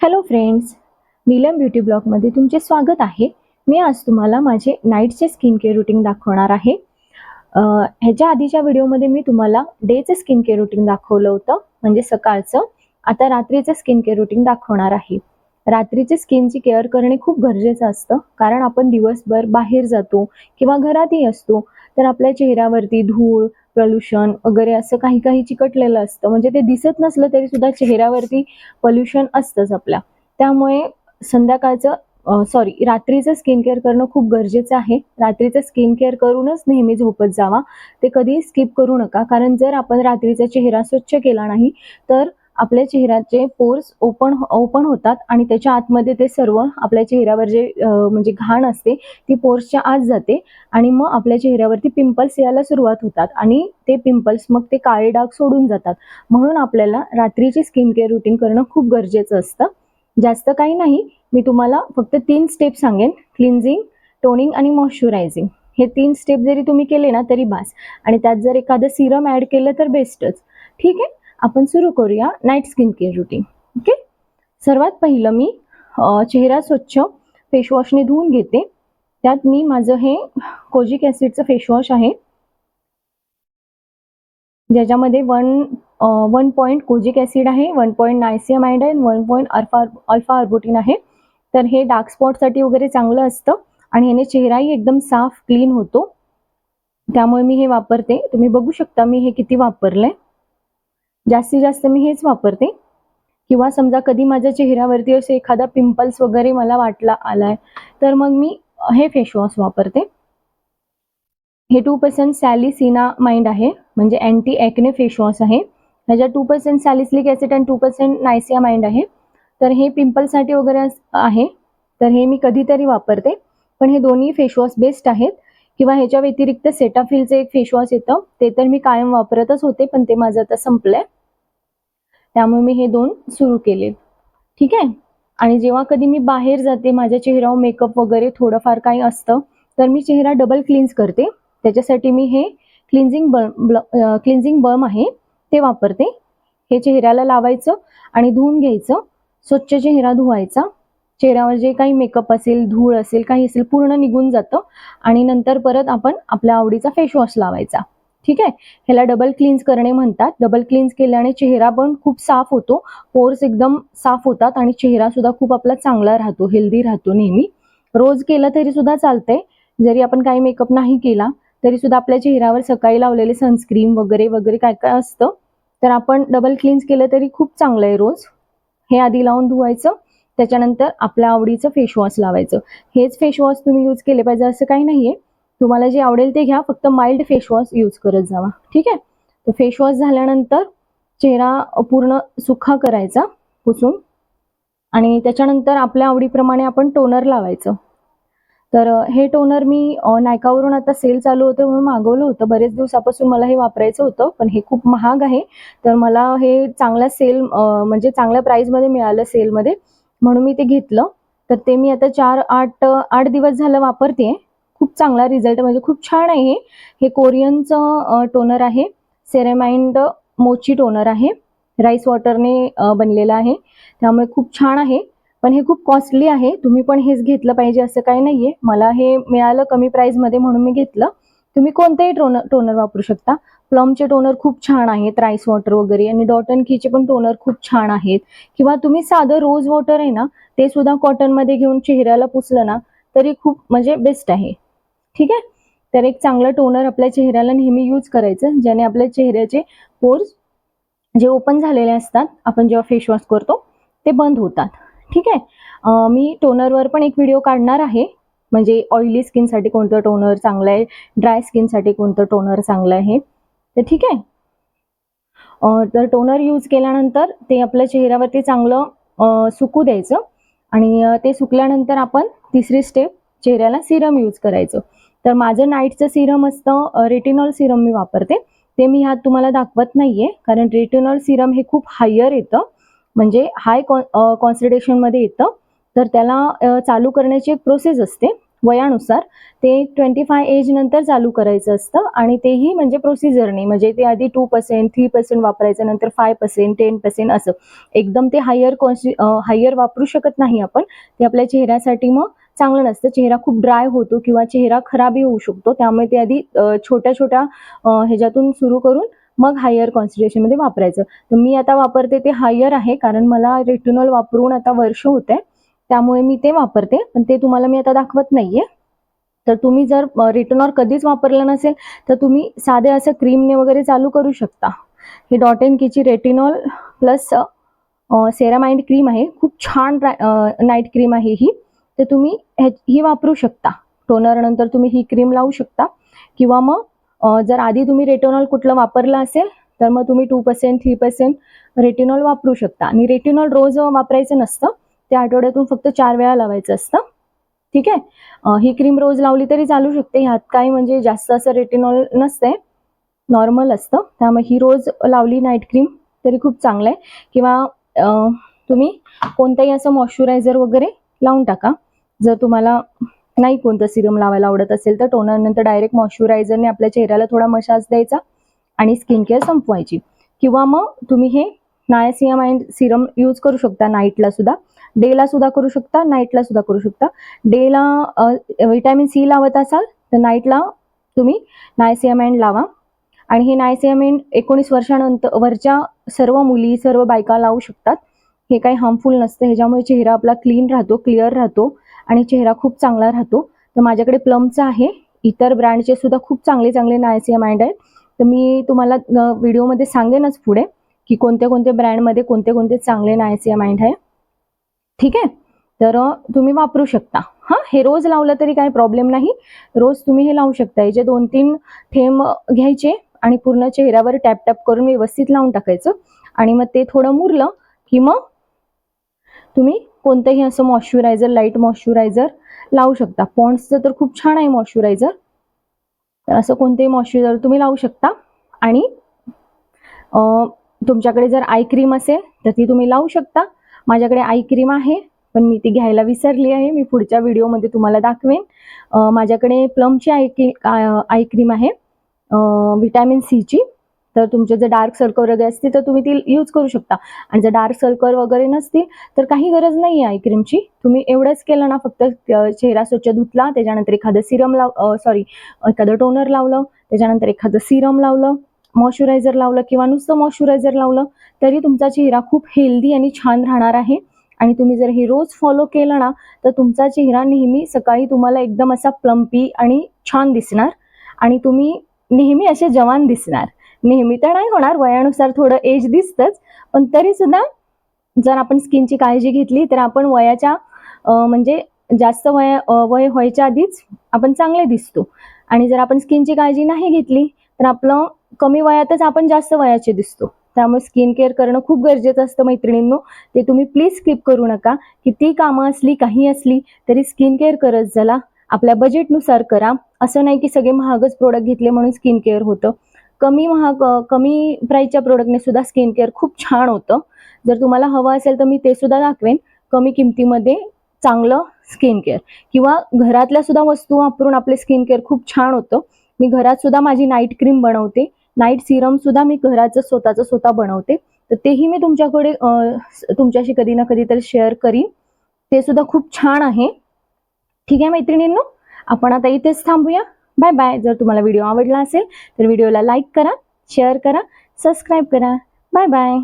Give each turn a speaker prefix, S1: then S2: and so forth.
S1: Hello friends Neelam beauty ब्लॉगमध्ये तुमचे स्वागत आहे. मी आज तुम्हाला माझे नाईटचे स्किन केअर रुटीन दाखवणार आहे. ह्याच्या आधीच्या व्हिडिओमध्ये मी तुम्हाला डेचं स्किन केअर रुटीन दाखवलं होतं म्हणजे सकाळचं. आता रात्रीचं स्किन केअर रुटीन दाखवणार आहे. रात्रीचे स्किनची केअर करणे खूप गरजेचं असतं कारण आपण दिवसभर बाहेर जातो किंवा घरातही असतो तर आपल्या चेहऱ्यावरती धूळ प्रदूषण वगैरे असं काही काही चिकटलेलं असतं. म्हणजे ते दिसत नसलं तरी सुद्धा चेहऱ्यावरती पोल्युशन असतंच आपल्या. त्यामुळे संध्याकाळचं सॉरी रात्रीचं स्किन केअर करणं खूप गरजेचं आहे. रात्रीचं स्किन केअर करूनच नेहमी झोपत जावा. ते कधीही स्किप करू नका. कारण जर आपण रात्रीचा चेहरा स्वच्छ केला नाही तर आपल्या चेहऱ्याचे पोर्स ओपन ओपन होतात आणि त्याच्या आतमध्ये ते सर्व आपल्या चेहऱ्यावर जे म्हणजे घाण असते ती पोर्सच्या आत जाते आणि मग आपल्या चेहऱ्यावरती पिंपल्स यायला सुरुवात होतात आणि ते पिंपल्स मग ते काळे डाग सोडून जातात. म्हणून आपल्याला रात्रीची स्किन केअर रुटीन करणं खूप गरजेचं असतं. जास्त काही नाही मी तुम्हाला फक्त तीन स्टेप सांगेन. क्लिन्झिंग टोनिंग आणि मॉइश्चरायझिंग. हे तीन स्टेप जरी तुम्ही केले ना तरी बास. आणि त्यात जर एखादं सिरम ॲड केलं तर बेस्टच. ठीक आहे? आपण सुरू करूया night skin care routine okay सर्वात पहिलं मी चेहरा स्वच्छ फेसवॉशने धुवून घेते. त्यात मी माझं हे कोजिक ॲसिडचं फेसवॉश आहे. ज्याच्यामध्ये one one point kojic acid आहे वन पॉईंट नायसियम आहे one point alpha alpha arbutin आहे. तर हे डार्क स्पॉटसाठी वगैरे चांगलं असतं आणि याने चेहराही एकदम साफ क्लीन होतो. त्यामुळे मी हे वापरते. तुम्ही बघू शकता मी हे किती वापरलं आहे जास्तीत जास्त मी हेच वापरते. किंवा समजा कधी माझ्या चेहऱ्यावरती असे एखादा पिंपल्स वगैरे मला वाटला आलाय तर मग मी हे फेशवॉश वापरते. हे टू पर्सेंट सॅलिसिना माइंड आहे. म्हणजे अँटी ॲक्ने फेशवॉश आहे. ह्याच्या two percent salicylic acid and two percent niacinamide आहे. तर हे पिंपलसाठी वगैरे आहे. तर हे मी कधीतरी वापरते. पण हे दोन्ही फेशवॉश बेस्ट आहेत. किंवा ह्याच्या व्यतिरिक्त सेटाफिलचं एक फेशवॉश येतं. ते तर मी कायम वापरतच होते पण ते माझं आता संपलंय. त्यामुळे मी हे दोन सुरू केले ठीक आहे? आणि जेव्हा कधी मी बाहेर जाते माझ्या चेहऱ्यावर मेकअप वगैरे थोडंफार काही असतं तर मी चेहरा डबल क्लीन्स करते. त्याच्यासाठी मी हे क्लिन्झिंग बर्म क्लिन्झिंग बर्म आहे ते वापरते. हे चेहऱ्याला लावायचं आणि धुवून घ्यायचं. स्वच्छ चेहरा धुवायचा. चेहऱ्यावर जे काही मेकअप असेल धूळ असेल काही असेल पूर्ण निघून जातं. आणि नंतर परत आपण आपल्या आवडीचा फेसवॉश लावायचा. ठीक आहे? ह्याला डबल क्लीन्स करणे म्हणतात. डबल क्लीन्स केल्याने चेहरा पण खूप साफ होतो. पोर्स एकदम साफ होतात आणि चेहरा सुद्धा खूप आपला चांगला राहतो हेल्दी राहतो नेहमी. रोज केलं तरी सुद्धा चालतंय. जरी आपण काही मेकअप नाही केला तरी सुद्धा आपल्या चेहऱ्यावर सकाळी लावलेले सनस्क्रीन वगैरे वगैरे काय काय असतं तर आपण डबल क्लीन्स केलं तरी खूप चांगलं आहे रोज. हे आधी लावून धुवायचं. त्याच्यानंतर आपल्या आवडीचं फेशवॉश लावायचं. हेच फेशवॉश तुम्ही यूज केले पाहिजे असं काही नाहीये. तुम्हाला जे आवडेल ते घ्या. फक्त माइल्ड फेसवॉश यूज करत जावा. ठीक आहे? तर फेसवॉश झाल्यानंतर चेहरा पूर्ण सुखा करायचा पुसून. आणि त्याच्यानंतर आपल्या आवडीप्रमाणे आपण टोनर लावायचं. तर हे टोनर मी नायकावरून आता सेल चालू होते म्हणून मागवलं होतं. बरेच दिवसापासून मला हे वापरायचं होतं पण हे खूप महाग आहे. तर मला हे चांगल्या सेल म्हणजे चांगल्या प्राईजमध्ये मिळालं सेलमध्ये म्हणून मी ते घेतलं. तर ते मी आता चार आठ आठ दिवस झालं वापरते खूप चांगला रिझल्ट म्हणजे खूप छान आहे हे. कोरियनचं टोनर आहे. सेरेमाइंड मोची टोनर आहे. राईस वॉटरने बनलेलं आहे. त्यामुळे खूप छान आहे. पण हे खूप कॉस्टली आहे. तुम्ही पण हेच घेतलं पाहिजे असं काही नाहीये. मला हे मिळालं कमी प्राईजमध्ये म्हणून मी घेतलं. तुम्ही कोणतेही टोनर टोनर वापरू शकता. प्लमचे टोनर खूप छान आहेत. राईस वॉटर वगैरे आणि डॉट अँड कीचे पण टोनर खूप छान आहेत. किंवा तुम्ही साधं रोज वॉटर आहे ना ते सुद्धा कॉटनमध्ये घेऊन चेहऱ्याला पुसलं ना तरी खूप म्हणजे बेस्ट आहे. ठीक आहे? तर एक चांगलं टोनर आपल्या चेहऱ्याला नेहमी यूज करायचं ज्याने आपल्या चेहऱ्याचे पोर्स जे ओपन झालेले असतात आपण जेव्हा फेस वॉश करतो ते बंद होतात. ठीक आहे? मी टोनरवर पण एक व्हिडिओ काढणार आहे. म्हणजे ऑइली स्किनसाठी कोणतं टोनर चांगलं आहे ड्राय स्किनसाठी कोणतं टोनर चांगलं आहे. तर ठीक आहे? तर टोनर यूज केल्यानंतर ते आपल्या चेहऱ्यावरती चांगलं सुकू द्यायचं. आणि ते सुकल्यानंतर आपण तिसरी स्टेप चेहऱ्याला सिरम यूज करायचं. तर माझं नाईटचं सिरम असतं रेटिनॉल सिरम मी वापरते. ते मी ह्यात तुम्हाला दाखवत नाहीये कारण रेटिनॉल सिरम हे खूप हायर येतं. म्हणजे हाय कॉन्सन्ट्रेशनमध्ये येतं. तर त्याला चालू करण्याची एक प्रोसेस असते वयानुसार. ते ट्वेंटी फाय एज नंतर चालू करायचं असतं आणि तेही म्हणजे प्रोसिजरने म्हणजे ते आधी टू पर्सेंट थ्री पर्सेंट वापरायचं नंतर फाय पर्सेंट टेन पर्सेंट असं. एकदम ते हायर कॉन्सि हायर वापरू शकत नाही आपण. ते आपल्या चेहऱ्यासाठी मग चांगलं नसतं. चेहरा खूप ड्राय होतो किंवा चेहरा खराबही होऊ शकतो. त्यामुळे ते आधी छोट्या छोट्या ह्याच्यातून सुरू करून मग हायर कॉन्सन्ट्रेशनमध्ये वापरायचं. तर मी आता वापरते ते हायर आहे. कारण मला रेटिनॉल वापरून आता वर्ष होते त्यामुळे मी ते वापरते. पण ते तुम्हाला मी आता दाखवत नाहीये. तर तुम्ही जर रेटिनॉल कधीच वापरलं नसेल तर तुम्ही साधे असं क्रीमने वगैरे चालू करू शकता. हे डॉट एन केची रेटिनॉल प्लस सेरामाइंड क्रीम आहे. खूप छान नाईट क्रीम आहे ही. तर तुम्ही हे ही वापरू शकता. टोनर नंतर तुम्ही ही क्रीम लावू शकता. किंवा मग जर आधी तुम्ही रेटिनॉल कुठलं वापरलं असेल तर मग तुम्ही two percent three percent retinol वापरू शकता. आणि रेटिनॉल रोज वापरायचं नसतं. ते आठवड्यातून फक्त चार वेळा लावायचं असतं. ठीक आहे? ही क्रीम रोज लावली तरी चालू शकते. ह्यात काही म्हणजे जास्त असं रेटिनॉल नसतंय. नॉर्मल असतं. त्यामुळे ही रोज लावली नाईट क्रीम तरी खूप चांगलं आहे. किंवा तुम्ही कोणतंही असं मॉइश्चरायझर वगैरे लावून टाका. जर तुम्हाला नाही कोणतं सिरम लावायला आवडत असेल तर टोनरनंतर डायरेक्ट मॉइश्चरायझरने आपल्या चेहऱ्याला थोडा मसाज द्यायचा आणि स्किन केअर संपवायची. किंवा मग तुम्ही हे नायसियामाइंड सिरम यूज करू शकता नाईटला सुद्धा. डेला सुद्धा करू शकता नाईटला सुद्धा करू शकता. डेला व्हिटॅमिन सी लावत असाल तर नाईटला तुम्ही नायसियामाइंड लावा. आणि हे नायसियामाइंड एकोणीस वर्षानंतर वरच्या सर्व मुली सर्व बायका लावू शकतात. हे काही हार्मफुल नसतं. ह्याच्यामुळे चेहरा आपला क्लीन राहतो क्लिअर राहतो. आणि चेहरा खूप चांगला राहतो. तर माझ्याकडे प्लमचा आहे. इतर ब्रँडचे सुद्धा खूप चांगले चांगले नायसियामाइंड आहेत. तर मी तुम्हाला व्हिडिओमध्ये सांगेनच पुढे की कोणत्या कोणत्या ब्रँडमध्ये कोणते कोणते चांगले नायसियामाइंड आहे. ठीक आहे? तर तुम्ही वापरू शकता. हां हे रोज लावलं तरी काही प्रॉब्लेम नाही. रोज तुम्ही हे लावू शकता. याचे दोन तीन थेंब घ्यायचे आणि पूर्ण चेहऱ्यावर टॅप टॅप करून व्यवस्थित लावून टाकायचं. आणि मग ते थोडं मुरलं की मग तुम्ही कोणतंही असं मॉइश्चरायझर लाइट मॉइश्चरायझर लावू शकता. पॉन्ड्सचं तर खूप छान आहे मॉइश्चरायझर तर असं कोणतेही मॉइश्चरायझर तुम्ही लावू शकता. आणि तुमच्याकडे जर आय क्रीम असेल तर ती तुम्ही लावू शकता. माझ्याकडे आय क्रीम आहे पण मी ती घ्यायला विसरली आहे. मी पुढच्या व्हिडिओमध्ये तुम्हाला दाखवेन. माझ्याकडे प्लमची आय क्री आय क्रीम आहे. विटॅमिन सीची तर तुमचे जर डार्क सर्कल वगैरे असतील तर तुम्ही ती यूज करू शकता. आणि जर डार्क सर्कल वगैरे नसतील तर काही गरज नाही आहे क्रीमची तुम्ही एवढंच केलं ना फक्त चेहरा स्वच्छ धुतला त्याच्यानंतर एखादं सिरम लाव सॉरी एखादं टोनर लावलं त्याच्यानंतर एखादं सिरम लावलं मॉइश्चरायझर लावलं किंवा नुसतं मॉइश्चरायझर लावलं तरी तुमचा चेहरा खूप हेल्दी आणि छान राहणार आहे. आणि तुम्ही जर हे रोज फॉलो केलं ना तर तुमचा चेहरा नेहमी सकाळी तुम्हाला एकदम असा प्लम्पी आणि छान दिसणार. आणि तुम्ही नेहमी असे जवान दिसणार. नेहमी तर नाही होणार. वयानुसार थोडं एज दिसतंच. पण तरी सुद्धा जर आपण स्किनची काळजी घेतली तर आपण वयाच्या म्हणजे जास्त वय वय व्हायच्या आधीच आपण चांगले दिसतो. आणि जर आपण स्किनची काळजी नाही घेतली तर आपलं कमी वयातच आपण जास्त वयाचे दिसतो. त्यामुळे स्किन केअर करणं खूप गरजेचं असतं मैत्रिणींनो. ते तुम्ही प्लीज स्किप करू नका. किती कामं असली काही असली तरी स्किन केअर करत झाला आपल्या बजेटनुसार करा. असं नाही की सगळे महागच प्रोडक्ट घेतले म्हणून स्किन केअर होतं. कमी महाग कमी प्राईसच्या प्रोडक्टने सुद्धा स्किन केअर खूप छान होतं. जर तुम्हाला हवं असेल तर मी ते सुद्धा दाखवेन. कमी किमतीमध्ये चांगलं स्किन केअर किंवा घरातल्या सुद्धा वस्तू वापरून आपले स्किन केअर खूप छान होतं. मी घरात सुद्धा माझी नाईट क्रीम बनवते. नाईट सिरम सुद्धा मी घराचं स्वतःचं स्वतः बनवते. तर तेही मी तुमच्याकडे तुमच्याशी कधी ना कधी तर शेअर करीन. ते सुद्धा खूप छान आहे. ठीक आहे मैत्रिणींनो? आपण आता इथेच थांबूया. बाय बाय जर तुम्हाला व्हिडिओ आवडला असेल तर व्हिडिओला लाईक करा शेअर करा सबस्क्राईब करा. Bye bye